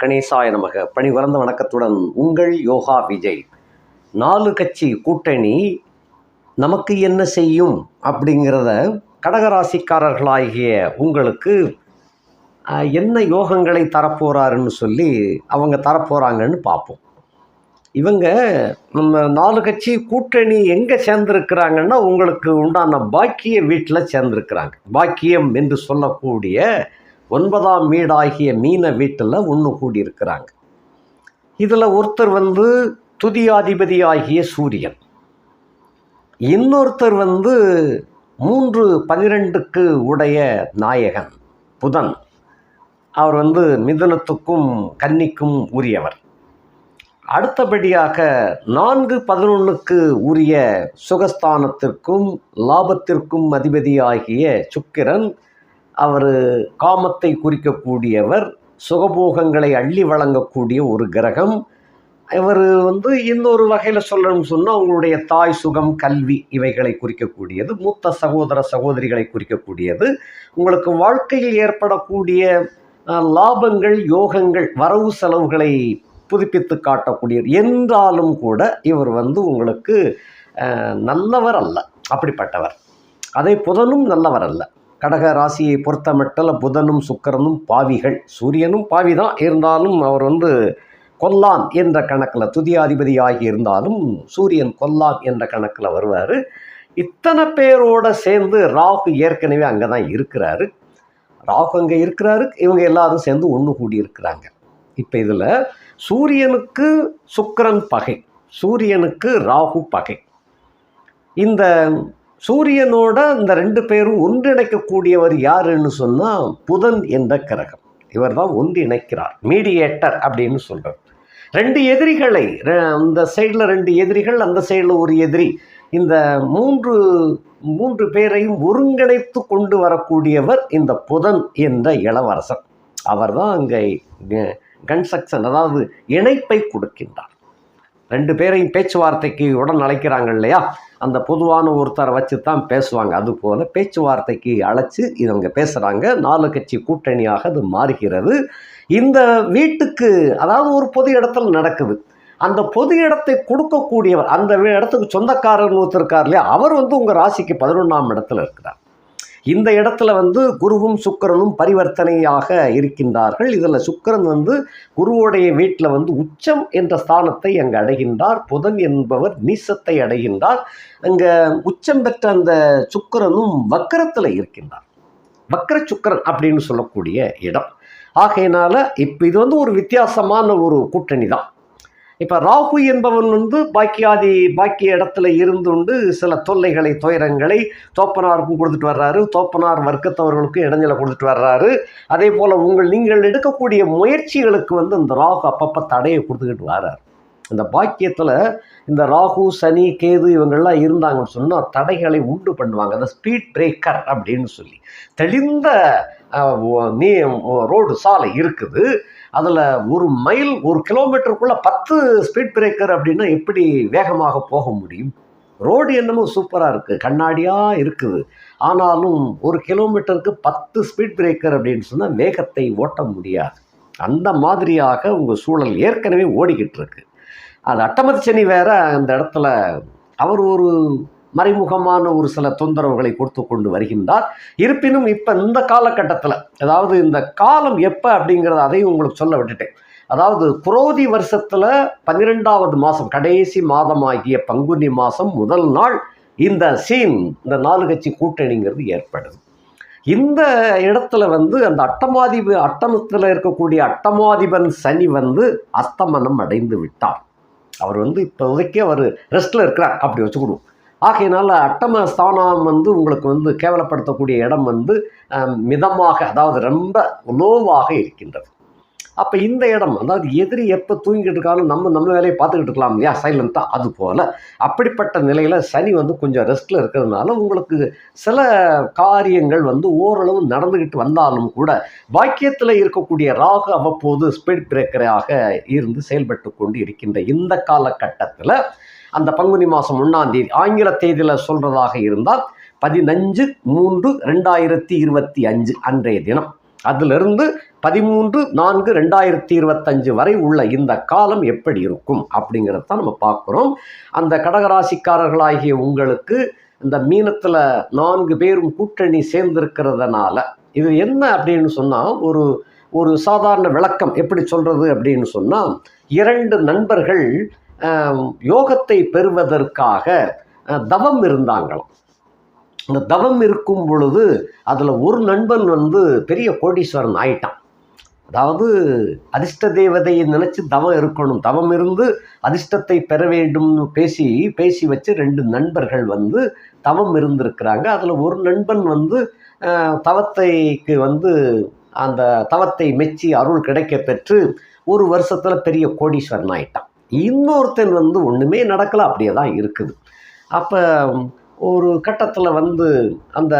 கணேசாய நமக. பணிவரந்த வணக்கத்துடன் உங்கள் யோகா விஜய். நாலு கட்சி கூட்டணி நமக்கு என்ன செய்யும் அப்படிங்கிறத கடகராசிக்காரர்களாகிய உங்களுக்கு என்ன யோகங்களை தரப்போகிறாருன்னு சொல்லி அவங்க தரப்போகிறாங்கன்னு பார்ப்போம். இவங்க நம்ம நாலு கட்சி கூட்டணி எங்கே சேர்ந்துருக்கிறாங்கன்னா உங்களுக்கு உண்டான பாக்கிய வீட்டில் சேர்ந்துருக்கிறாங்க. பாக்கியம் என்று சொல்லக்கூடிய ஒன்பதாம் வீடாகிய மீன வீட்டில் ஒன்று கூடியிருக்கிறாங்க. இதில் ஒருத்தர் வந்து துதியாதிபதியாகிய சூரியன். இன்னொருத்தர் வந்து மூன்று பனிரெண்டுக்கு உடைய நாயகன் புதன். அவர் வந்து மிதுனத்துக்கும் கன்னிக்கும் உரியவர். அடுத்தபடியாக நான்கு பதினொன்றுக்கு உரிய சுகஸ்தானத்திற்கும் லாபத்திற்கும் அதிபதியாகிய சுக்கிரன் அவர் காமத்தை குறிக்கக்கூடியவர் சுகபோகங்களை அள்ளி வழங்கக்கூடிய ஒரு கிரகம். இவர் வந்து இன்னொரு வகையில் சொல்லணும்னு சொன்னால் உங்களுடைய தாய் சுகம் கல்வி இவைகளை குறிக்கக்கூடியது மூத்த சகோதர சகோதரிகளை குறிக்கக்கூடியது. உங்களுக்கு வாழ்க்கையில் ஏற்படக்கூடிய லாபங்கள் யோகங்கள் வரவு செலவுகளை புதுப்பித்து காட்டக்கூடியவர் என்றாலும் கூட இவர் வந்து உங்களுக்கு நல்லவர் அல்ல. அப்படிப்பட்டவர். அதே புதனும் நல்லவர் அல்ல. கடக ராசியை பொறுத்தமட்டில் புதனும் சுக்கிரனும் பாவிகள். சூரியனும் பாவி தான் இருந்தாலும் அவர் வந்து கொல்லான் என்ற கணக்கில் துதியாதிபதி ஆகி இருந்தாலும் சூரியன் கொல்லான் என்ற கணக்கில் வருவார். இத்தனை பேரோட சேர்ந்து ராகு ஏற்கனவே அங்கே தான் இருக்கிறாரு. ராகு அங்கே இருக்கிறாரு. இவங்க எல்லாரும் சேர்ந்து ஒன்று கூடி இருக்கிறாங்க. இப்போ இதில் சூரியனுக்கு சுக்கரன் பகை. சூரியனுக்கு ராகு பகை. இந்த சூரியனோட இந்த ரெண்டு பேரும் ஒன்றிணைக்கக்கூடியவர் யாருன்னு சொன்னால் புதன் என்ற கிரகம். இவர் தான் ஒன்றிணைக்கிறார். மீடியேட்டர் அப்படின்னு சொல்கிறார் ரெண்டு எதிரிகளை அந்த சைடில் ரெண்டு எதிரிகள் அந்த சைடில் ஒரு எதிரி. இந்த மூன்று மூன்று பேரையும் ஒருங்கிணைத்து கொண்டு வரக்கூடியவர் இந்த புதன் என்ற இளவரசன். அவர் தான் அங்கே கன்ஸ்ட்ரக்ஷன் அதாவது இணைப்பை கொடுக்கின்றார். ரெண்டு பேரையும் பேச்சுவார்த்தைக்கு உடன் அழைக்கிறாங்க இல்லையா? அந்த பொதுவான ஒருத்தரை வச்சு தான் பேசுவாங்க அதுபோல் பேச்சுவார்த்தைக்கு அழைச்சி இவங்க பேசுகிறாங்க நாலு கட்சி கூட்டணியாக அது மாறுகிறது. இந்த வீட்டுக்கு அதாவது ஒரு பொது இடத்துல நடக்குது. அந்த பொது இடத்தை கொடுக்கக்கூடியவர் அந்த இடத்துக்கு சொந்தக்காரர் ஒருத்தர் இருக்கார் இல்லையா? அவர் வந்து உங்கள் ராசிக்கு பதினொன்றாம் இடத்துல இருக்கிறார். இந்த இடத்துல வந்து குருவும் சுக்கிரனும் பரிவர்த்தனையாக இருக்கின்றார்கள். இதில் சுக்கிரன் வந்து குருவுடைய வீட்டில் வந்து உச்சம் என்ற ஸ்தானத்தை அங்கே அடைகின்றார். புதன் என்பவர் நீசத்தை அடைகின்றார். அங்கே உச்சம் பெற்ற அந்த சுக்கிரனும் வக்கரத்தில் இருக்கின்றார். வக்கர சுக்கிரன் அப்படின்னு சொல்லக்கூடிய இடம். ஆகையினால இப்போ இது வந்து ஒரு வித்தியாசமான ஒரு கூட்டணி தான் இப்போ ராகு என்பவன் வந்து பாக்கியாதி பாக்கிய இடத்துல இருந்துண்டு சில தொல்லைகளை துயரங்களை தோப்பனாருக்கும் கொடுத்துட்டு வர்றாரு. தோப்பனார் வர்க்கத்தவர்களுக்கும் இடைஞ்சலை கொடுத்துட்டு வர்றாரு. அதே போல் உங்கள் நீங்கள் எடுக்கக்கூடிய முயற்சிகளுக்கு வந்து இந்த ராகு அப்பப்போ தடையை கொடுத்துக்கிட்டு வர்றார். இந்த பாக்கியத்தில் இந்த ராகு சனி கேது இவங்கெல்லாம் இருந்தாங்கன்னு சொன்னால் தடைகளை உண்டு பண்ணுவாங்க. அந்த ஸ்பீட் பிரேக்கர் அப்படின்னு சொல்லி. தெளிந்த நீ ரோடு சாலை இருக்குது. அதில் ஒரு மைல் ஒரு கிலோமீட்டருக்குள்ளே பத்து ஸ்பீட் பிரேக்கர் அப்படின்னா எப்படி வேகமாக போக முடியும்? ரோடு என்னமோ சூப்பராக இருக்குது கண்ணாடியாக இருக்குது. ஆனாலும் ஒரு கிலோமீட்டருக்கு பத்து ஸ்பீட் பிரேக்கர் அப்படின்னு சொன்னால் வேகத்தை ஓட்ட முடியாது. அந்த மாதிரியாக உங்கள் சூழல் ஏற்கனவே ஓடிக்கிட்டு இருக்கு. அது அட்டமதி சனி வேற அந்த இடத்துல அவர் ஒரு மறைமுகமான ஒரு சில தொந்தரவுகளை கொடுத்து கொண்டு வருகின்றார். இருப்பினும் இப்போ இந்த காலகட்டத்தில் அதாவது இந்த காலம் எப்போ அப்படிங்கிறத அதையும் உங்களுக்கு சொல்ல விட்டுட்டேன். அதாவது குரோதி வருஷத்தில் பன்னிரெண்டாவது மாதம் கடைசி மாதமாகிய பங்குனி மாதம் முதல் நாள் இந்த சீன் இந்த நாலு கட்சி கூட்டணிங்கிறது ஏற்படுது. இந்த இடத்துல வந்து அந்த அட்டமாதிப அட்டமத்தில் இருக்கக்கூடிய அட்டமாதிபன் சனி வந்து அஸ்தமனம் அடைந்து விட்டார். அவர் வந்து இப்போதைக்கு அவர் ரெஸ்ட்டில் இருக்கிறார் அப்படி வச்சுக்கிடுவோம் ஆகையினால அட்டம ஸ்தானம் வந்து உங்களுக்கு வந்து கேவலப்படுத்தக்கூடிய இடம் வந்து மிதமாக அதாவது ரொம்ப லோவாக இருக்கின்றது. அப்போ இந்த இடம் அதாவது எதிரி எப்போ தூங்கிட்டு இருக்காலும் நம்ம நம்ம வேலையை பார்த்துக்கிட்டு இருக்கலாம் இல்லையா? சைலண்ட்டாக அது போல். அப்படிப்பட்ட நிலையில் சனி வந்து கொஞ்சம் ரெஸ்ட்டில் இருக்கிறதுனால உங்களுக்கு சில காரியங்கள் வந்து ஓரளவு நடந்துக்கிட்டு வந்தாலும் கூட வாக்கியத்தில் இருக்கக்கூடிய ராகு அவ்வப்போது ஸ்பீட் பிரேக்கராக இருந்து செயல்பட்டு கொண்டு இருக்கின்ற இந்த காலகட்டத்தில் அந்த பங்குனி மாதம் ஒன்றாம் தேதி ஆங்கில தேதியில் சொல்கிறதாக இருந்தால் பதினஞ்சு மூன்று ரெண்டாயிரத்தி இருபத்தி அஞ்சு அன்றைய தினம். அதிலிருந்து பதிமூன்று நான்கு ரெண்டாயிரத்தி இருபத்தஞ்சு வரை உள்ள இந்த காலம் எப்படி இருக்கும் அப்படிங்கிறத தான் நம்ம பார்க்குறோம். அந்த கடகராசிக்காரர்களாகிய உங்களுக்கு இந்த மீனத்தில் நான்கு பேரும் கூட்டணி சேர்ந்திருக்கிறதுனால இது என்ன அப்படின்னு சொன்னால் ஒரு ஒரு சாதாரண விளக்கம் எப்படி சொல்கிறது அப்படின்னு சொன்னால் இரண்டு நண்பர்கள் யோகத்தை பெறுவதற்காக தவம் இருந்தாங்களாம். அந்த தவம் இருக்கும் பொழுது அதில் ஒரு நண்பன் வந்து பெரிய கோடீஸ்வரன் ஆயிட்டான். அதாவது அதிர்ஷ்ட தேவதையை நினச்சி தவம் இருக்கணும். தவம் இருந்து அதிர்ஷ்டத்தை பெற வேண்டும்னு பேசி பேசி வச்சு ரெண்டு நண்பர்கள் வந்து தவம் இருந்திருக்கிறாங்க. அதில் ஒரு நண்பன் வந்து தவத்தைக்கு வந்து அந்த தவத்தை மெச்சி அருள் கிடைக்க பெற்று ஒரு வருஷத்தில் பெரிய கோடீஸ்வரன் ஆயிட்டான். இன்னொருத்தன் வந்து ஒன்றுமே நடக்கல அப்படியே தான் இருக்குது. அப்போ ஒரு கட்டத்தில் வந்து அந்த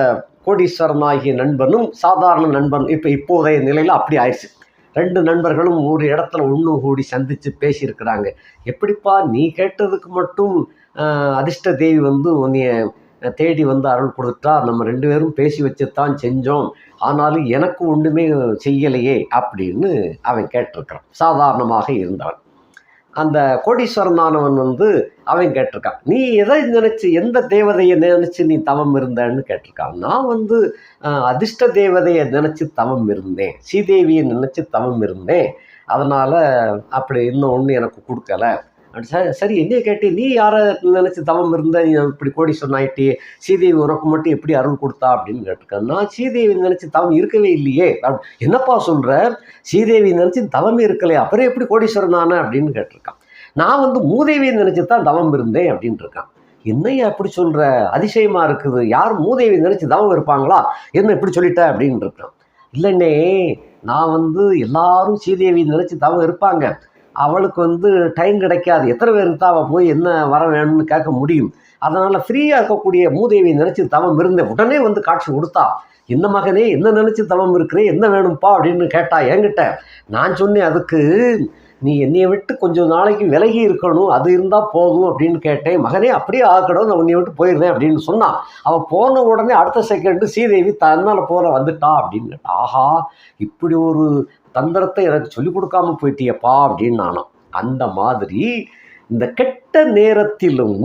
கோடீஸ்வரன் ஆகிய நண்பனும் சாதாரண நண்பன் இப்போ இப்போதைய நிலையில் அப்படி ஆயிடுச்சு. ரெண்டு நண்பர்களும் ஒரு இடத்துல ஒன்று கூடி சந்தித்து பேசியிருக்கிறாங்க. எப்படிப்பா நீ கேட்டதுக்கு மட்டும் அதிர்ஷ்ட தேவி வந்து உன்னைய தேடி வந்து அருள் கொடுத்துட்டா நம்ம ரெண்டு பேரும் பேசி வச்சு தான் செஞ்சோம். ஆனாலும் எனக்கு ஒன்றுமே செய்யலையே அப்படின்னு அவன் கேட்டிருக்கிறான். சாதாரணமாக இருந்தான். அந்த கோடீஸ்வரனானவன் வந்து அவன் கேட்டிருக்கான். நீ எதை நினைச்சு எந்த தேவதையை நினைச்சு நீ தவம் இருந்தன்னு கேட்டிருக்கான். நான் வந்து அதிர்ஷ்ட தேவதையை நினைச்சு தவம் இருந்தேன். ஸ்ரீதேவியை நினைச்சு தவம் இருந்தேன். அதனால் அப்படி இன்னும் ஒன்று எனக்கு கொடுக்கல. அப்படி சரி சரி என்னைய கேட்டு நீ யாரை நினச்சி தவம் இருந்த? நீ இப்படி கோடி சொன்னாயிட்டி சீதேவி உனக்கு மட்டும் எப்படி அருள் கொடுத்தா? அப்படின்னு கேட்டிருக்கான். நான் சீதேவி நினச்சி தவம் இருக்கவே இல்லையே. என்னப்பா சொல்கிற ஸ்ரீதேவி நினச்சி தவமே இருக்கலையே. அப்புறம் எப்படி கோடீஸ்வரன் நான் அப்படின்னு கேட்டிருக்கான். நான் வந்து மூதேவியை நினச்சி தான் தவம் இருந்தேன் அப்படின்னு இருக்கான் என்னையா இப்படி சொல்கிற அதிசயமாக இருக்குது. யார் மூதேவி நினச்சி தவம் இருப்பாங்களா? என்ன இப்படி சொல்லிட்ட? அப்படின்னு இருக்கான் இல்லைன்னே நான் வந்து எல்லாரும் சீதேவி நினச்சி தவம் இருப்பாங்க. அவளுக்கு வந்து டைம் கிடைக்காது. எத்தனை பேருக்கு தான் அவள் போய் என்ன வர வேணும்னு கேட்க முடியும்? அதனால் ஃப்ரீயாக இருக்கக்கூடிய மூதேவி நினச்சி தவம் இருந்தேன் உடனே வந்து காட்சி கொடுத்தா என்ன மகனே என்ன நினச்சி தவம் இருக்கிறேன் என்ன வேணும்ப்பா அப்படின்னு கேட்டா என்கிட்ட நான் சொன்னேன் அதுக்கு நீ என்னையை விட்டு கொஞ்சம் நாளைக்கு விலகி இருக்கணும் அது இருந்தால் போதும் அப்படின்னு கேட்டேன். மகனே அப்படியே ஆக்கணும் நான் உன்னை விட்டு போயிருந்தேன் அப்படின்னு சொன்னான். அவள் போன உடனே அடுத்த செகண்டு ஸ்ரீதேவி தன்னால் போகிற வந்துட்டா அப்படின்னு ஆஹா இப்படி ஒரு தந்திரத்தை எனக்கு சொல்லிக் கொடுக்காம போயிட்டியப்பா அப்படின்னு நானும். அந்த மாதிரி இந்த கெட்ட நேரத்திலும்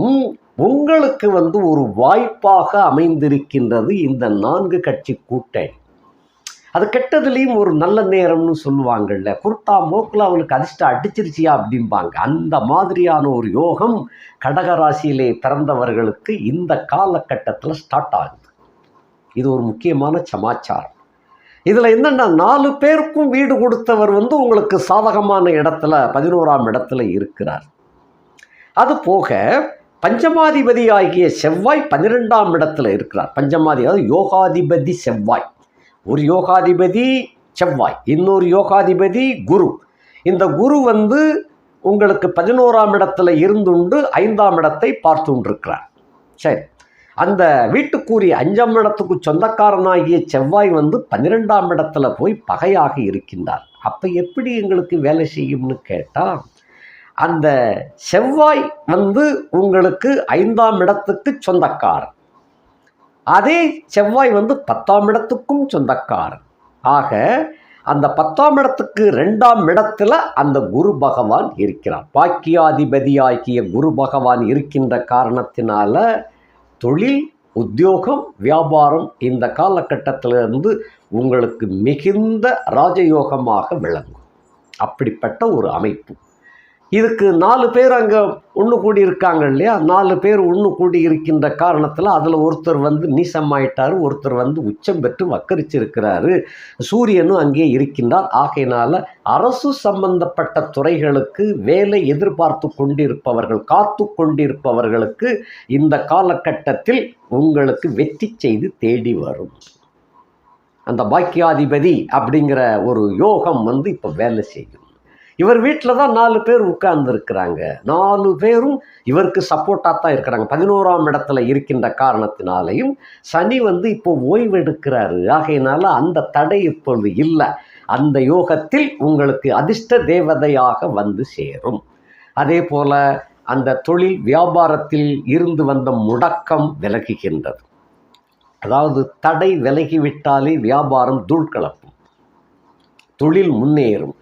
உங்களுக்கு வந்து ஒரு வாய்ப்பாக அமைந்திருக்கின்றது இந்த நான்கு கட்சி கூட்டணி. அது கெட்டதுலேயும் ஒரு நல்ல நேரம்னு சொல்லுவாங்கல்ல குர்த்தா மோக்கில் அவனுக்கு அதிர்ஷ்டம் அடிச்சிருச்சியா அப்படிம்பாங்க. அந்த மாதிரியான ஒரு யோகம் கடகராசியிலே பிறந்தவர்களுக்கு இந்த காலகட்டத்தில் ஸ்டார்ட் ஆகுது. இது ஒரு முக்கியமான சமாச்சாரம். இதில் என்னென்னா நாலு பேருக்கும் வீடு கொடுத்தவர் வந்து உங்களுக்கு சாதகமான இடத்துல பதினோராம் இடத்துல இருக்கிறார். அது போக பஞ்சமாதிபதி ஆகிய செவ்வாய் பன்னிரெண்டாம் இடத்துல இருக்கிறார். பஞ்சமாதி அதாவது யோகாதிபதி செவ்வாய். ஒரு யோகாதிபதி செவ்வாய் இன்னொரு யோகாதிபதி குரு. இந்த குரு வந்து உங்களுக்கு பதினோராம் இடத்துல இருந்துண்டு ஐந்தாம் இடத்தை பார்த்துண்டிருக்கிறார். சரி அந்த வீட்டுக்குரிய அஞ்சாம் இடத்துக்கு சொந்தக்காரனாகிய செவ்வாய் வந்து பன்னிரெண்டாம் இடத்துல போய் பகையாக இருக்கின்றார். அப்போ எப்படி எங்களுக்கு வேலை செய்யும்னு கேட்டால் அந்த செவ்வாய் வந்து உங்களுக்கு ஐந்தாம் இடத்துக்கு சொந்தக்காரன் அதே செவ்வாய் வந்து பத்தாம் இடத்துக்கும் சொந்தக்காரன். ஆக அந்த பத்தாம் இடத்துக்கு ரெண்டாம் இடத்துல அந்த குரு பகவான் இருக்கிறார். பாக்கியாதிபதியாகிய குரு பகவான் இருக்கின்ற காரணத்தினால தொழில் உத்தியோகம் வியாபாரம் இந்த காலகட்டத்திலிருந்து உங்களுக்கு மிகுந்த ராஜயோகமாக விளங்கும். அப்படிப்பட்ட ஒரு அமைப்பு. இதுக்கு நாலு பேர் அங்கே ஒன்று கூடி இருக்காங்க இல்லையா? நாலு பேர் ஒன்று கூடி இருக்கின்ற காரணத்தில் அதில் ஒருத்தர் வந்து நீசமாயிட்டார் ஒருத்தர் வந்து உச்சம் பெற்று வக்கரிச்சிருக்கிறாரு. சூரியனும் அங்கே இருக்கின்றார். ஆகையினால் அரசு சம்பந்தப்பட்ட துறைகளுக்கு வேலை எதிர்பார்த்து கொண்டிருப்பவர்கள் காத்து கொண்டிருப்பவர்களுக்கு இந்த காலகட்டத்தில் உங்களுக்கு வெற்றி செய்து தேடி வரும். அந்த பாக்கியாதிபதி அப்படிங்கிற ஒரு யோகம் வந்து இப்போ வேலை செய்யும். இவர் வீட்டில் தான் நாலு பேர் உட்கார்ந்துருக்கிறாங்க. நாலு பேரும் இவருக்கு சப்போர்ட்டாக தான் இருக்கிறாங்க. பதினோராம் இடத்துல இருக்கின்ற காரணத்தினாலையும் சனி வந்து இப்போ ஓய்வெடுக்கிறாரு. ஆகையினால அந்த தடை இப்பொழுது இல்லை. அந்த யோகத்தில் உங்களுக்கு அதிர்ஷ்ட தேவதையாக வந்து சேரும். அதே போல் அந்த தொழில் வியாபாரத்தில் இருந்து வந்த முடக்கம் விலகுகின்றது. அதாவது தடை விலகிவிட்டாலே வியாபாரம் தூள் கலப்பும் தொழில் முன்னேறும்.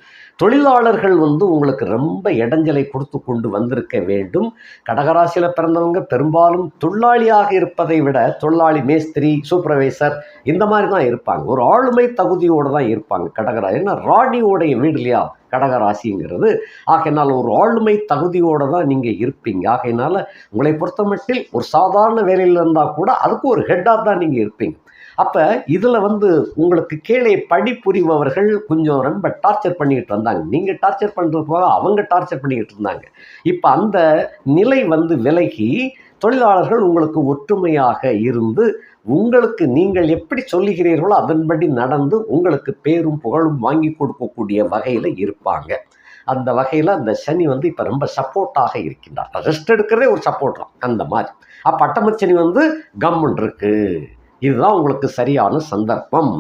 தொழிலாளர்கள் வந்து உங்களுக்கு ரொம்ப இடைஞ்சலை கொடுத்து கொண்டு வந்திருக்க வேண்டும். கடகராசியில் பிறந்தவங்க பெரும்பாலும் தொழிலாளியாக இருப்பதை விட தொழிலாளி மேஸ்திரி சூப்பர்வைசர் இந்த மாதிரி தான் இருப்பாங்க. ஒரு ஆளுமை தகுதியோடு தான் இருப்பாங்க. கடகராசி ஏன்னா ராணியோடைய வீடு இல்லையா? கடகராசிங்கிறது. ஆகையினால் ஒரு ஆளுமை தகுதியோடு தான் நீங்கள் இருப்பீங்க. ஆகையினால உங்களை பொறுத்தமட்டில் ஒரு சாதாரண வேலையில் இருந்தால் கூட அதுக்கு ஒரு ஹெட்டாக தான் நீங்கள் இருப்பீங்க. அப்போ இதில் வந்து உங்களுக்கு கீழே பணிபுரிபவர்கள் கொஞ்சம் ரொம்ப டார்ச்சர் பண்ணிக்கிட்டு வந்தாங்க நீங்கள் டார்ச்சர் பண்ணுறது போக அவங்க டார்ச்சர் பண்ணிக்கிட்டு இருந்தாங்க. இப்போ அந்த நிலை வந்து விலகி தொழிலாளர்கள் உங்களுக்கு ஒற்றுமையாக இருந்து உங்களுக்கு நீங்கள் எப்படி சொல்லுகிறீர்களோ அதன்படி நடந்து உங்களுக்கு பேரும் புகழும் வாங்கி கொடுக்கக்கூடிய வகையில் இருப்பாங்க. அந்த வகையில் அந்த சனி வந்து இப்போ ரொம்ப சப்போர்ட்டாக இருக்கின்றார். ரெஸ்ட் எடுக்கிறதே ஒரு சப்போர்ட் தான். அந்த மாதிரி. அப்போ அட்டமச்சனி வந்து கம்முன் இருக்குது இதுதான் உங்களுக்கு சரியான சந்தர்ப்பம்.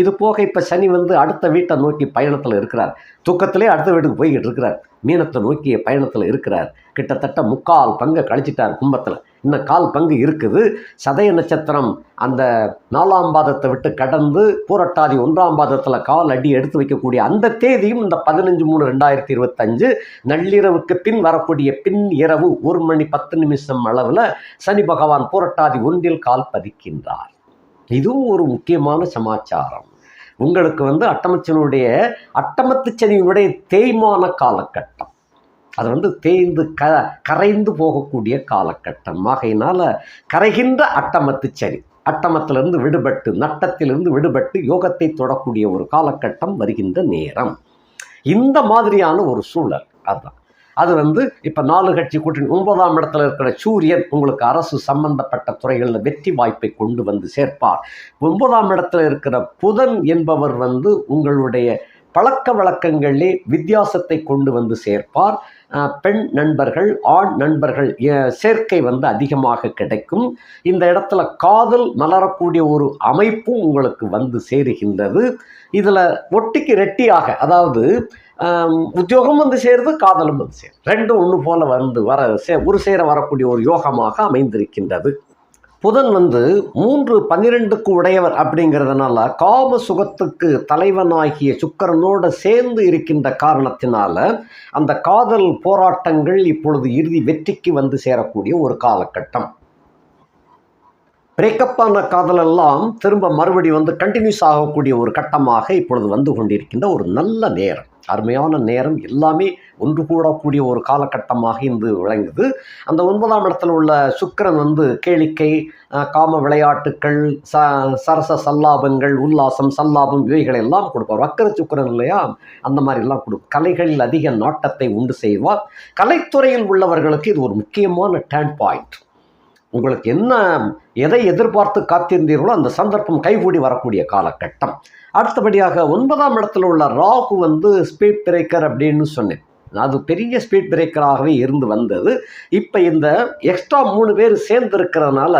இது போக இப்போ சனி வந்து அடுத்த வீட்டை நோக்கி பயணத்தில் இருக்கிறார். தூக்கத்திலே அடுத்த வீட்டுக்கு போய்கிட்டு இருக்கிறார். மீனத்தை நோக்கிய பயணத்தில் இருக்கிறார். கிட்டத்தட்ட முக்கால் பங்கை கழிச்சிட்டார் கும்பத்தில். இன்னும் கால் பங்கு இருக்குது. சதய நட்சத்திரம் அந்த நாலாம் பாதத்தை விட்டு கடந்து பூரட்டாதி ஒன்றாம் பாதத்தில் கால் அடி எடுத்து வைக்கக்கூடிய அந்த தேதியும் இந்த பதினஞ்சு மூணு ரெண்டாயிரத்தி இருபத்தஞ்சு. நள்ளிரவுக்கு பின் வரக்கூடிய பின் இரவு ஒரு மணி பத்து நிமிஷம் அளவில் சனி பகவான் பூரட்டாதி ஒன்றில் கால் பதிக்கின்றார். இதுவும் ஒரு முக்கியமான சமாச்சாரம். உங்களுக்கு வந்து அட்டமச்சனுடைய அட்டமத்து சனியினுடைய தேய்மான காலகட்டம். அது வந்து தேய்ந்து க கரைந்து போகக்கூடிய காலகட்டம். ஆகையினால் கரைகின்ற அட்டமத்து சனி அட்டமத்திலிருந்து விடுபட்டு நட்டத்திலிருந்து விடுபட்டு யோகத்தை தொடக்கூடிய ஒரு காலகட்டம் வருகின்ற நேரம். இந்த மாதிரியான ஒரு சூழல் அதுதான். அது வந்து இப்போ நாலு கட்சி கூட்டணி ஒன்பதாம் இடத்துல இருக்கிற சூரியன் உங்களுக்கு அரசு சம்பந்தப்பட்ட துறைகளில் வெற்றி வாய்ப்பை கொண்டு வந்து சேர்ப்பார். ஒன்பதாம் இடத்துல இருக்கிற புதன் என்பவர் வந்து உங்களுடைய பழக்க வழக்கங்களிலே வித்தியாசத்தை கொண்டு வந்து சேர்ப்பார். பெண் நண்பர்கள் ஆண் நண்பர்கள் சேர்க்கை வந்து அதிகமாக கிடைக்கும். இந்த இடத்துல காதல் மலரக்கூடிய ஒரு அமைப்பும் உங்களுக்கு வந்து சேருகின்றது. இதில் ஒட்டிக்கு ரெட்டியாக அதாவது உத்தியோகம் வந்து சேருது காதலும் வந்து சேரும் ரெண்டும் ஒன்று போல வந்து வர சே ஒரு சேர வரக்கூடிய ஒரு யோகமாக அமைந்திருக்கின்றது. புதன் வந்து மூன்று பன்னிரெண்டுக்கு உடையவர் அப்படிங்கிறதுனால காம சுகத்துக்கு தலைவனாகிய சுக்கரனோட சேர்ந்து இருக்கின்ற காரணத்தினால அந்த காதல் போராட்டங்கள் இப்பொழுது இறுதி வெற்றிக்கு வந்து சேரக்கூடிய ஒரு காலகட்டம். பிரேக்கப்பான காதலெல்லாம் திரும்ப மறுபடி வந்து கண்டினியூஸ் ஆகக்கூடிய ஒரு கட்டமாக இப்பொழுது வந்து கொண்டிருக்கின்ற ஒரு நல்ல நேரம். அருமையான நேரம். எல்லாமே ஒன்று கூடக்கூடிய ஒரு காலகட்டமாக இன்று விளங்குது. அந்த ஒன்பதாம் இடத்துல உள்ள சுக்கரன் வந்து கேளிக்கை காம விளையாட்டுக்கள் ச சரச சல்லாபங்கள் உல்லாசம் சல்லாபம் இவைகளை எல்லாம் கொடுப்பார். வக்கர சுக்கரன் இல்லையா? அந்த மாதிரி எல்லாம் கொடுக்கும் கலைகளில் அதிக நாட்டத்தை உண்டு செய்வார். கலைத்துறையில் உள்ளவர்களுக்கு இது ஒரு முக்கியமான டேர்ன் பாயிண்ட் உங்களுக்கு என்ன எதை எதிர்பார்த்து காத்திருந்தீர்களோ அந்த சந்தர்ப்பம் கைகூடி வரக்கூடிய காலகட்டம். அடுத்தபடியாக ஒன்பதாம் இடத்துல உள்ள ராகு வந்து ஸ்பீட் பிரேக்கர் அப்படின்னு சொன்னேன். அது பெரிய ஸ்பீட் பிரேக்கராகவே இருந்து வந்தது. இப்போ இந்த எக்ஸ்ட்ரா மூணு பேர் சேர்ந்து இருக்கிறதுனால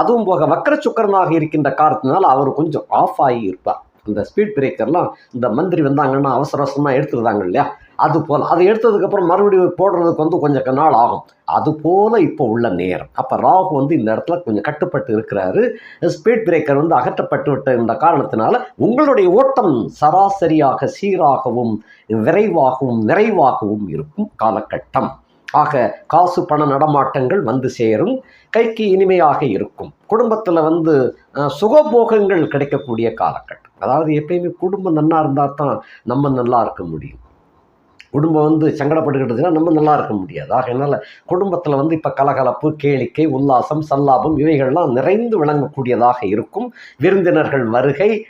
அதுவும் போக வக்கர சுக்கரனாக இருக்கின்ற காரணத்தினால அவர் கொஞ்சம் ஆஃப் ஆகி இருப்பார். இந்த ஸ்பீட் பிரேக்கர்லாம் இந்த மந்திரி வந்தாங்கன்னா அவசர அவசரமாக எடுத்துருந்தாங்க இல்லையா? அது போல் அதை எடுத்ததுக்கப்புறம் மறுபடியும் போடுறதுக்கு வந்து கொஞ்சம் நாள் ஆகும். அது போல் இப்போ உள்ள நேரம். அப்போ ராகு வந்து இந்த இடத்துல கொஞ்சம் கட்டுப்பட்டு இருக்கிறாரு. ஸ்பீட் பிரேக்கர் வந்து அகற்றப்பட்டு விட்ட இந்த காரணத்தினால உங்களுடைய ஓட்டம் சராசரியாக சீராகவும் விரைவாகவும் நிறைவாகவும் இருக்கும் காலகட்டம். ஆக காசு பண நடமாட்டங்கள் வந்து சேரும். கைக்கு இனிமையாக இருக்கும். குடும்பத்தில் வந்து சுகபோகங்கள் கிடைக்கக்கூடிய காலகட்டம். அதாவது எப்பயுமே குடும்பம் நல்லா இருந்தால் தான் நம்ம நல்லா இருக்க முடியும். குடும்பம் வந்து சங்கடப்பட்டுக்கிட்டதுன்னா நம்ம நல்லா இருக்க முடியாது. ஆகையினால குடும்பத்தில் வந்து இப்போ கலகலப்பு கேளிக்கை உல்லாசம் சல்லாபம் இவைகள்லாம் நிறைந்து விளங்கக்கூடியதாக இருக்கும். விருந்தினர்கள் வருகை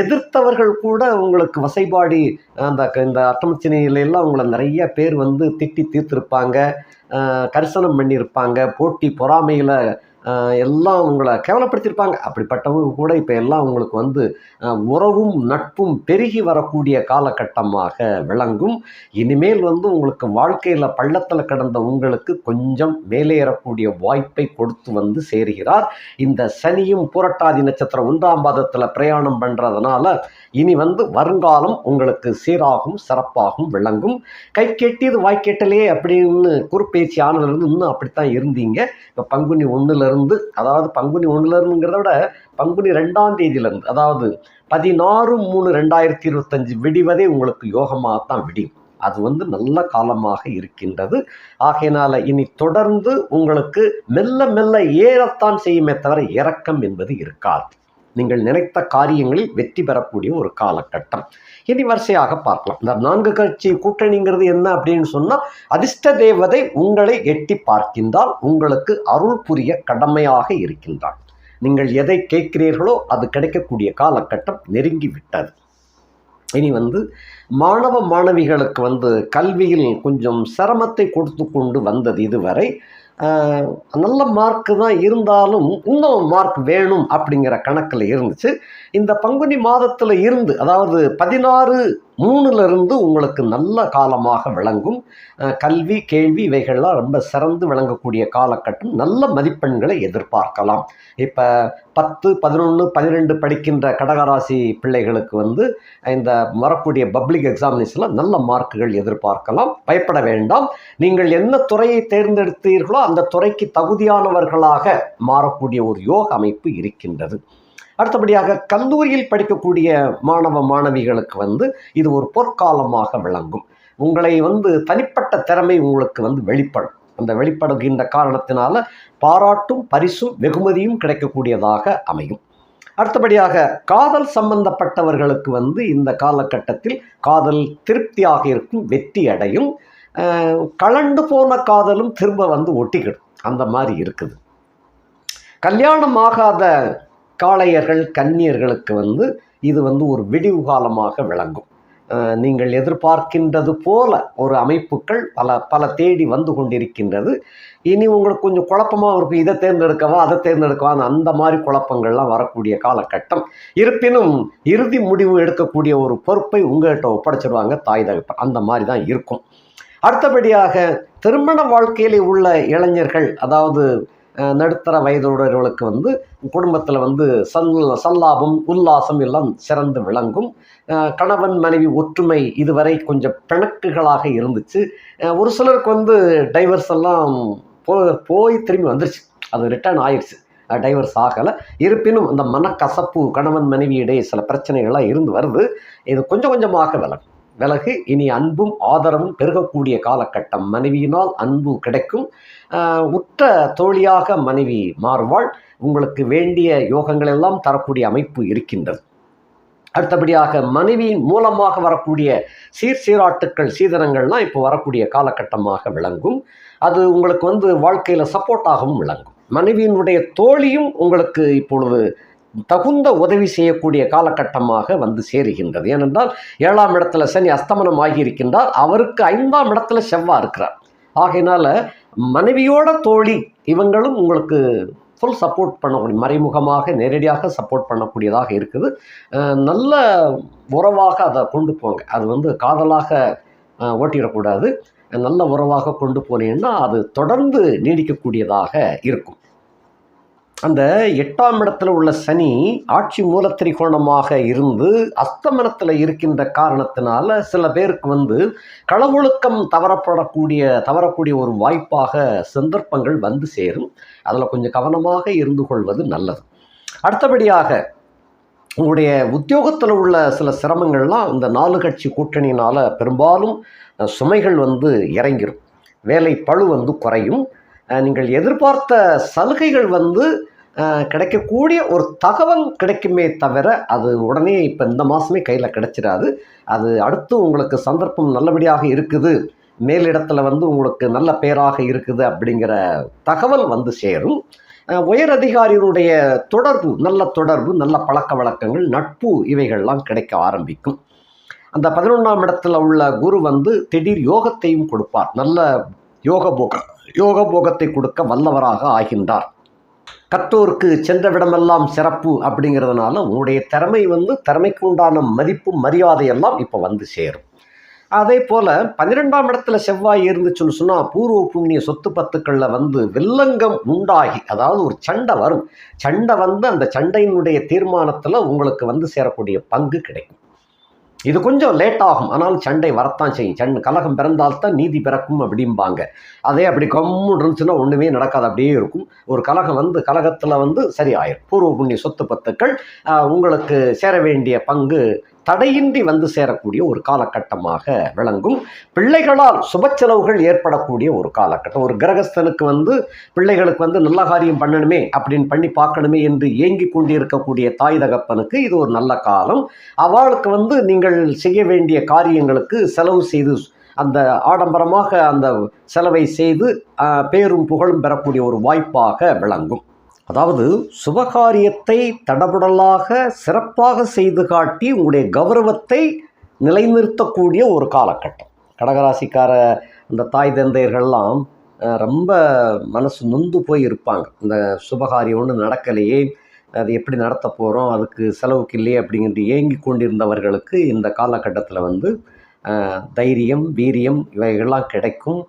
எதிர்த்தவர்கள் கூட உங்களுக்கு வசைபாடி அந்த க- இந்த அட்டமச்சினையிலெல்லாம் உங்களை நிறைய பேர் வந்து திட்டி தீர்த்திருப்பாங்க. கரிசனம் பண்ணியிருப்பாங்க போட்டி பொறாமையில் எல்லாம் உங்களை கேவலப்படுத்தியிருப்பாங்க. அப்படிப்பட்டவங்க கூட இப்போ எல்லாம் உங்களுக்கு வந்து உறவும் நட்பும் பெருகி வரக்கூடிய காலகட்டமாக விளங்கும். இனிமேல் வந்து உங்களுக்கு வாழ்க்கையில் பள்ளத்தில் கிடந்த உங்களுக்கு கொஞ்சம் மேலேறக்கூடிய வாய்ப்பை கொடுத்து வந்து சேருகிறார். இந்த சனியும் புரட்டாதி நட்சத்திரம் ஒன்றாம் பாதத்தில் பிரயாணம் பண்ணுறதுனால இனி வந்து வருங்காலம் உங்களுக்கு சீராகும் சிறப்பாகவும் விளங்கும். கை கெட்டியது வாய் அப்படின்னு குறுப்பேச்சு ஆனதுலேருந்து இன்னும் அப்படித்தான் இருந்தீங்க. இப்போ பங்குனி ஒன்றுலேருந்து இருந்து அதாவது பங்குனி ஒன்றுலருங்கிறத விட பங்குனி ரெண்டாம் தேதியிலேருந்து அதாவது பதினாறு மூணு ரெண்டாயிரத்தி இருபத்தஞ்சு விடிவதே உங்களுக்கு யோகமாக தான் விடியும். அது வந்து நல்ல காலமாக இருக்கின்றது. ஆகையினால இனி தொடர்ந்து உங்களுக்கு மெல்ல மெல்ல ஏறத்தான் செய்யுமே தவிர இறக்கம் என்பது இருக்காது. நீங்கள் நினைத்த காரியங்களில் வெற்றி பெறக்கூடிய ஒரு காலகட்டம். இனி வரிசையாக பார்க்கலாம். இந்த நான்கு கட்சி கூட்டணிங்கிறது என்ன அப்படின்னு சொன்னால் அதிர்ஷ்ட தேவதை உங்களை எட்டி பார்க்கின்றால் உங்களுக்கு அருள் புரிய கடமையாக இருக்கின்றாள் நீங்கள் எதை கேட்கிறீர்களோ அது கிடைக்கக்கூடிய காலகட்டம் நெருங்கி விட்டது இனி வந்து மாணவ மாணவிகளுக்கு வந்து கல்வியில் கொஞ்சம் சிரமத்தை கொடுத்து கொண்டு வந்தது இதுவரை. நல்ல மார்க்கு தான் இருந்தாலும் இன்னும் மார்க் வேணும் அப்படிங்கிற கணக்கில் இருந்துச்சு. இந்த பங்குனி மாதத்தில் இருந்து அதாவது பதினாறு மூணுலேருந்து உங்களுக்கு நல்ல காலமாக விளங்கும். கல்வி கேள்வி இவைகள்லாம் ரொம்ப சிறந்து விளங்கக்கூடிய காலகட்டம். நல்ல மதிப்பெண்களை எதிர்பார்க்கலாம். இப்போ பத்து பதினொன்று பன்னிரெண்டு படிக்கின்ற கடகராசி பிள்ளைகளுக்கு வந்து இந்த வரக்கூடிய பப்ளிக் எக்ஸாமினேஷனில் நல்ல மார்க்குகள் எதிர்பார்க்கலாம். பயப்பட வேண்டாம். நீங்கள் என்ன துறையை தேர்ந்தெடுத்தீர்களோ அந்த துறைக்கு தகுதியானவர்களாக மாறக்கூடிய ஒரு யோக அமைப்பு இருக்கின்றது. அடுத்தபடியாக கல்லூரியில் படிக்கக்கூடிய மாணவ மாணவிகளுக்கு வந்து இது ஒரு பொற்காலமாக விளங்கும். உங்களை வந்து தனிப்பட்ட திறமை உங்களுக்கு வந்து வெளிப்படும். அந்த வெளிப்படுகின்ற காரணத்தினால பாராட்டும் பரிசும் வெகுமதியும் கிடைக்கக்கூடியதாக அமையும். அடுத்தபடியாக காதல் சம்பந்தப்பட்டவர்களுக்கு வந்து இந்த காலகட்டத்தில் காதல் திருப்தியாக இருக்கும் வெற்றி அடையும். கலண்டு போன காதலும் திரும்ப வந்து ஒட்டிக்கிடும். அந்த மாதிரி இருக்குது. கல்யாணம் ஆகாத காளையர்கள் கன்னியர்களுக்கு வந்து இது வந்து ஒரு விடிவு காலமாக விளங்கும். நீங்கள் எதிர்பார்க்கின்றது போல ஒரு அமைப்புகள் பல பல தேடி வந்து கொண்டிருக்கின்றது. இனி உங்களுக்கு கொஞ்சம் குழப்பமாக இருக்கும் இதை தேர்ந்தெடுக்கவா அதை தேர்ந்தெடுக்கவா அந்த மாதிரி குழப்பங்கள்லாம் வரக்கூடிய காலகட்டம். இருப்பினும் இறுதி முடிவு எடுக்கக்கூடிய ஒரு பொறுப்பை உங்கள்கிட்ட ஒப்படைச்சிடுவாங்க தாய் தகப்பன். அந்த மாதிரி தான் இருக்கும். அடுத்தபடியாக திருமண வாழ்க்கையில் உள்ள இளைஞர்கள் அதாவது நடுத்தர வயதுடையவர்களுக்கு வந்து குடும்பத்தில் வந்து சல் சல்லாபம் உல்லாசம் எல்லாம் சிறந்து விளங்கும். கணவன் மனைவி ஒற்றுமை இதுவரை கொஞ்சம் பிணக்குகளாக இருந்துச்சு. ஒரு சிலருக்கு வந்து டைவர்ஸ் எல்லாம் போ போய் திரும்பி வந்துருச்சு. அது ரிட்டர்ன் ஆயிடுச்சு டைவர்ஸ் ஆகலை. இருப்பினும் அந்த மனக்கசப்பு கணவன் மனைவியிடையே சில பிரச்சனைகள்லாம் இருந்து வருது. இது கொஞ்சம் கொஞ்சமாக விளங்கும் விலகு. இனி அன்பும் ஆதரவும் பெருகக்கூடிய காலகட்டம். மனைவியினால் அன்பு கிடைக்கும். உற்ற தோழியாக மனைவி மாறுவாள். உங்களுக்கு வேண்டிய யோகங்கள் எல்லாம் தரக்கூடிய அமைப்பு இருக்கின்றது. அடுத்தபடியாக மனைவியின் மூலமாக வரக்கூடிய சீர் சீராட்டுக்கள் சீதனங்கள்லாம் இப்போ வரக்கூடிய காலகட்டமாக விளங்கும். அது உங்களுக்கு வந்து வாழ்க்கையில் சப்போர்ட்டாகவும் விளங்கும். மனைவியினுடைய தோழியும் உங்களுக்கு இப்பொழுது தகுந்த உதவி செய்யக்கூடிய காலகட்டமாக வந்து சேருகின்றது. ஏனென்றால் ஏழாம் இடத்துல சனி அஸ்தமனம் ஆகியிருக்கின்றார். அவருக்கு ஐந்தாம் இடத்துல செவ்வாய் இருக்கிறார். ஆகையினால மனைவியோட தோழி இவங்களும் உங்களுக்கு ஃபுல் சப்போர்ட் பண்ணக்கூடிய மறைமுகமாக நேரடியாக சப்போர்ட் பண்ணக்கூடியதாக இருக்குது. நல்ல உறவாக அதை கொண்டு போங்க. அது வந்து காதலாக ஓட்டிடக்கூடாது. நல்ல உறவாக கொண்டு போனீங்கன்னா அது தொடர்ந்து நீடிக்கக்கூடியதாக இருக்கும். அந்த எட்டாம் இடத்துல உள்ள சனி ஆட்சி மூலத்திரிகோணமாக இருந்து அஸ்தமனத்தில் இருக்கின்ற காரணத்தினால சில பேருக்கு வந்து களவொழுக்கம் தவறப்படக்கூடிய தவறக்கூடிய ஒரு வாய்ப்பாக சந்தர்ப்பங்கள் வந்து சேரும். அதில் கொஞ்சம் கவனமாக இருந்து கொள்வது நல்லது. அடுத்தபடியாக உங்களுடைய உத்தியோகத்தில் உள்ள சில சிரமங்கள்லாம் இந்த நாலு கட்சி கூட்டணியினால் பெரும்பாலும் சுமைகள் வந்து இறங்கிடும் வேலை பளு வந்து குறையும். நீங்கள் எதிர்பார்த்த சலுகைகள் வந்து கிடைக்கக்கூடிய ஒரு தகவல் கிடைக்குமே தவிர அது உடனே இப்போ இந்த மாதமே கையில் கிடைச்சிடாது அது அடுத்து உங்களுக்கு சந்தர்ப்பம் நல்லபடியாக இருக்குது. மேலிடத்தில் வந்து உங்களுக்கு நல்ல பேராக இருக்குது அப்படிங்கிற தகவல் வந்து சேரும். உயர் அதிகாரியினுடைய தொடர்பு நல்ல தொடர்பு நல்ல பழக்க வழக்கங்கள் நட்பு இவைகள்லாம் கிடைக்க ஆரம்பிக்கும். அந்த பதினொன்றாம் இடத்துல உள்ள குரு வந்து திடீர் யோகத்தையும் கொடுப்பார். நல்ல யோக போக யோக போகத்தை கொடுக்க வல்லவராக ஆகின்றார். கற்றோருக்கு சென்றவிடமெல்லாம் சிறப்பு அப்படிங்கிறதுனால உங்களுடைய திறமை வந்து திறமைக்கு உண்டான மதிப்பு மரியாதை எல்லாம் இப்போ வந்து சேரும். அதே போல் பன்னிரெண்டாம் இடத்துல செவ்வாய் இருந்துச்சுன்னு சொன்னால் பூர்வ புண்ணிய சொத்து பத்துக்களில் வந்து வில்லங்கம் உண்டாகி அதாவது ஒரு சண்டை வரும். சண்டை வந்து அந்த சண்டையினுடைய தீர்மானத்தில் உங்களுக்கு வந்து சேரக்கூடிய பங்கு கிடைக்கும். இது கொஞ்சம் லேட் ஆகும். ஆனால் சண்டை வரத்தான் செய்யும். சண்டை கலகம் பிறந்தால்தான் நீதி பிறக்கும் அப்படிம்பாங்க. அதே அப்படி கம்முன்னு இருந்துச்சுன்னா ஒன்றுமே நடக்காது. அப்படியே இருக்கும். ஒரு கலகம் வந்து கலகத்தில் வந்து சரி ஆயிரும் பூர்வ புண்ணிய சொத்து பத்துக்கள் உங்களுக்கு சேர வேண்டிய பங்கு தடையின்றி வந்து சேரக்கூடிய ஒரு காலகட்டமாக விளங்கும். பிள்ளைகளால் சுப செலவுகள் ஏற்படக்கூடிய ஒரு காலகட்டம். ஒரு கிரகஸ்தனுக்கு வந்து பிள்ளைகளுக்கு வந்து நல்ல காரியம் பண்ணணுமே அப்படின்னு பண்ணி பார்க்கணுமே என்று ஏங்கி கொண்டிருக்கக்கூடிய தாய் தகப்பனுக்கு இது ஒரு நல்ல காலம். அவளுக்கு வந்து நீங்கள் செய்ய வேண்டிய காரியங்களுக்கு செலவு செய்து அந்த ஆடம்பரமாக அந்த செலவை செய்து பேரும் புகழும் பெறக்கூடிய ஒரு வாய்ப்பாக விளங்கும். அதாவது சுபகாரியத்தை தடபுடலாக சிறப்பாக செய்து காட்டி உங்களுடைய கௌரவத்தை நிலைநிறுத்தக்கூடிய ஒரு காலகட்டம். கடகராசிக்கார இந்த தாய் தந்தையர்கள்லாம் ரொம்ப மனசு நொந்து போய் இருப்பாங்க. இந்த சுபகாரியம் ஒன்று நடக்கலையே அது எப்படி நடத்த போகிறோம் அதுக்கு செலவுக்கு இல்லையே அப்படிங்கிறது ஏங்கி கொண்டிருந்தவர்களுக்கு இந்த காலகட்டத்தில் வந்து தைரியம் வீரியம் இவைகள்லாம் கிடைக்கும்.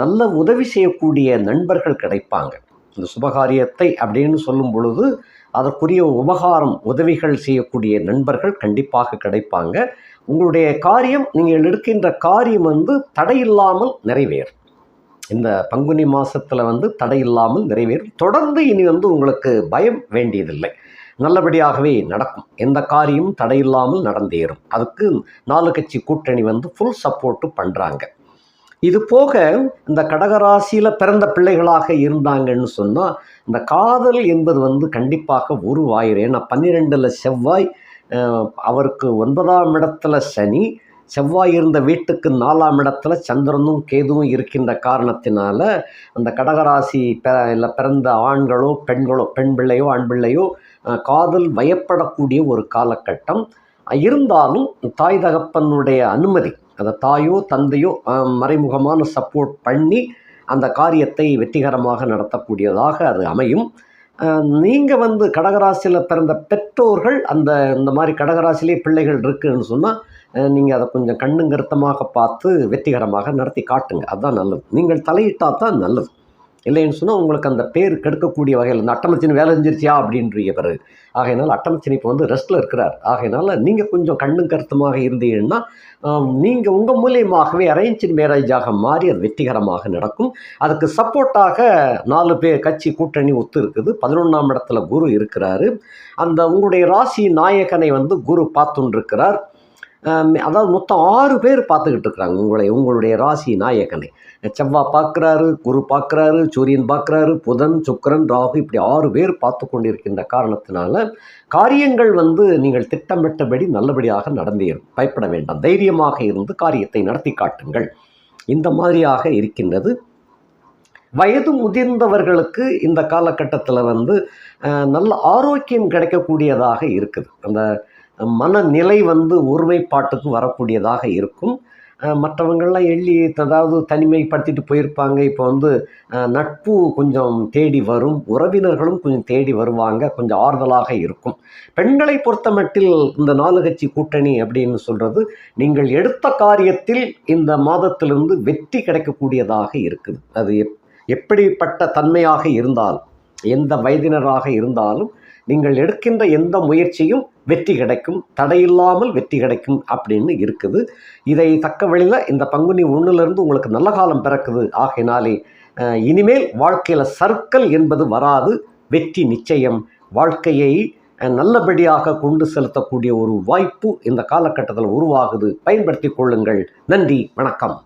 நல்ல உதவி செய்யக்கூடிய நண்பர்கள் கிடைப்பாங்க. இந்த சுபகாரியத்தை அப்படின்னு சொல்லும் பொழுது அதற்குரிய உபகாரம் உதவிகள் செய்யக்கூடிய நண்பர்கள் கண்டிப்பாக கிடைப்பாங்க. உங்களுடைய காரியம் நீங்கள் எடுக்கின்ற காரியம் வந்து தடையில்லாமல் நிறைவேறும். இந்த பங்குனி மாதத்தில் வந்து தடையில்லாமல் நிறைவேறும். தொடர்ந்து இனி வந்து உங்களுக்கு பயம் வேண்டியதில்லை. நல்லபடியாகவே நடக்கும். எந்த காரியமும் தடையில்லாமல் நடந்தேறும். அதுக்கு நாலு கட்சி கூட்டணி வந்து ஃபுல் சப்போர்ட்டு பண்ணுறாங்க இது போக இந்த கடகராசியில் பிறந்த பிள்ளைகளாக இருந்தாங்கன்னு சொன்னால் இந்த காதல் என்பது வந்து கண்டிப்பாக உருவாயிரு ஏன்னா பன்னிரெண்டில் செவ்வாய் அவருக்கு ஒன்பதாம் இடத்துல சனி செவ்வாய் இருந்த வீட்டுக்கு நாலாம் இடத்துல சந்திரனும் கேதுவும் இருக்கின்ற காரணத்தினால அந்த கடகராசி பெ இல்லை பிறந்த ஆண்களோ பெண்களோ பெண் பிள்ளையோ ஆண் பிள்ளையோ காதல் வயப்படக்கூடிய ஒரு காலகட்டம். இருந்தாலும் தாய் தகப்பனுடைய அனுமதி அந்த தாயோ தந்தையோ மறைமுகமான சப்போர்ட் பண்ணி அந்த காரியத்தை வெற்றிகரமாக நடத்தக்கூடியதாக அது அமையும். நீங்கள் வந்து கடகராசியில் பிறந்த பெற்றோர்கள் அந்த இந்த மாதிரி கடகராசிலே பிள்ளைகள் இருக்குன்னு சொன்னால் நீங்கள் அதை கொஞ்சம் கண்ணுங்கருத்தமாக பார்த்து வெற்றிகரமாக நடத்தி காட்டுங்க. அதுதான் நல்லது. நீங்கள் தலையிட்டால் தான் நல்லது. இல்லைன்னு சொன்னால் உங்களுக்கு அந்த பேர் கெடுக்கக்கூடிய வகையில் இந்த அட்டமச்சினி வேலை செஞ்சிருச்சியா அப்படின்றிய பிறகு ஆகையினால் அட்டமச்சினி இப்போ வந்து ரெஸ்ட்டில் இருக்கிறார். ஆகையினால் நீங்கள் கொஞ்சம் கண்ணும் கருத்துமாக இருந்தீங்கன்னா நீங்கள் உங்கள் மூலியமாகவே அரேஞ்சின் மேரேஜாக மாறி அது வெற்றிகரமாக நடக்கும். அதுக்கு சப்போர்ட்டாக நாலு பேர் கட்சி கூட்டணி ஒத்து இருக்குது. பதினொன்றாம் இடத்துல குரு இருக்கிறாரு. அந்த உங்களுடைய ராசி நாயகனை வந்து குரு பார்த்துன்ருக்கிறார் அதாவது மொத்தம் ஆறு பேர் பார்த்துக்கிட்டு இருக்கிறாங்க உங்களை உங்களுடைய ராசி நாயகனை. செவ்வாய் பார்க்குறாரு குரு பார்க்குறாரு சூரியன் பார்க்குறாரு புதன் சுக்கரன் ராகு இப்படி ஆறு பேர் பார்த்து கொண்டிருக்கின்ற காரணத்தினால காரியங்கள் வந்து நீங்கள் திட்டமிட்டபடி நல்லபடியாக நடந்தேறும் பயப்பட வேண்டாம். தைரியமாக இருந்து காரியத்தை நடத்தி காட்டுங்கள். இந்த மாதிரியாக இருக்கின்றது. வயது முதிர்ந்தவர்களுக்கு இந்த காலகட்டத்தில் வந்து நல்ல ஆரோக்கியம் கிடைக்கக்கூடியதாக இருக்குது. அந்த மனநிலை வந்து ஒருமைப்பாட்டுக்கு வரக்கூடியதாக இருக்கும். மற்றவங்கள்லாம் எள்ளி அதாவது தனிமைப்படுத்திட்டு போயிருப்பாங்க. இப்போ வந்து நட்பு கொஞ்சம் தேடி வரும். உறவினர்களும் கொஞ்சம் தேடி வருவாங்க. கொஞ்சம் ஆறுதலாக இருக்கும். பெண்களை பொறுத்தமட்டில் இந்த நாலு கட்சி கூட்டணி அப்படின்னு சொல்கிறது நீங்கள் எடுத்த காரியத்தில் இந்த மாதத்திலிருந்து வெற்றி கிடைக்கக்கூடியதாக இருக்குது. அது எப் எப்படிப்பட்ட தன்மையாக இருந்தாலும் எந்த வயதினராக இருந்தாலும் நீங்கள் எடுக்கின்ற எந்த முயற்சியும் வெற்றி கிடைக்கும் தடையில்லாமல் வெற்றி கிடைக்கும் அப்படின்னு இருக்குது. இதை தக்க வழியில் இந்த பங்குனி ஒன்றுலேருந்து உங்களுக்கு நல்ல காலம் பிறக்குது. ஆகையினாலே இனிமேல் வாழ்க்கையில் சர்க்கல் என்பது வராது வெற்றி நிச்சயம். வாழ்க்கையை நல்லபடியாக கொண்டு செலுத்தக்கூடிய ஒரு வாய்ப்பு இந்த காலகட்டத்தில் உருவாகுது. பயன்படுத்தி கொள்ளுங்கள். நன்றி வணக்கம்.